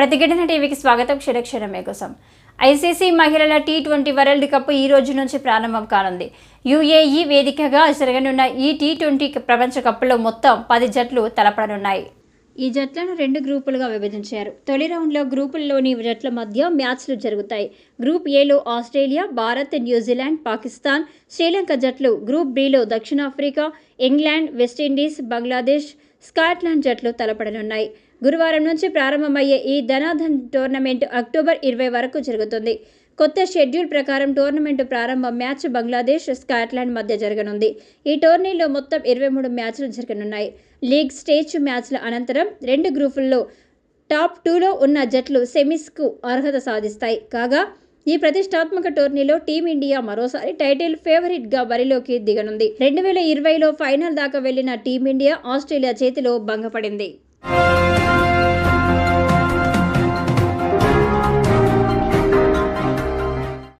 ప్రతిఘటన టీవీకి స్వాగతం. క్షణక్షణమే కోసం. ఐసీసీ మహిళల టీ ట్వంటీ వరల్డ్ కప్ ఈ రోజు నుంచి ప్రారంభం కానుంది. యుఏఈ వేదికగా జరగనున్న ఈ టీ ట్వంటీ ప్రపంచ కప్లో మొత్తం పది జట్లు తలపడనున్నాయి. ఈ జట్లను రెండు గ్రూపులుగా విభజించారు. తొలి రౌండ్లో గ్రూపుల్లోని జట్ల మధ్య మ్యాచ్లు జరుగుతాయి. గ్రూప్ ఏలో Australia Bharat New Zealand Pakistan Sri Lanka జట్లు గ్రూప్ బిలో దక్షిణాఫ్రికా England West Indies Bangladesh Scotland జట్లు తలపడనున్నాయి. గురువారం నుంచి ప్రారంభమయ్యే ఈ ధనాధన్ టోర్నమెంట్ అక్టోబర్ ఇరవై వరకు జరుగుతుంది. కొత్త షెడ్యూల్ ప్రకారం టోర్నమెంట్ ప్రారంభ మ్యాచ్ బంగ్లాదేశ్ స్కాట్లాండ్ మధ్య జరగనుంది. ఈ టోర్నీలో మొత్తం ఇరవై మూడు మ్యాచ్లు జరగనున్నాయి. లీగ్ స్టేజ్ మ్యాచ్ల అనంతరం రెండు గ్రూపుల్లో టాప్ టూలో ఉన్న జట్లు సెమీస్కు అర్హత సాధిస్తాయి. కాగా ఈ ప్రతిష్టాత్మక టోర్నీలో టీమిండియా మరోసారి టైటిల్ ఫేవరెట్గా బరిలోకి దిగనుంది. రెండు వేల ఇరవైలో ఫైనల్ దాకా వెళ్ళిన టీమిండియా ఆస్ట్రేలియా చేతిలో భంగపడింది.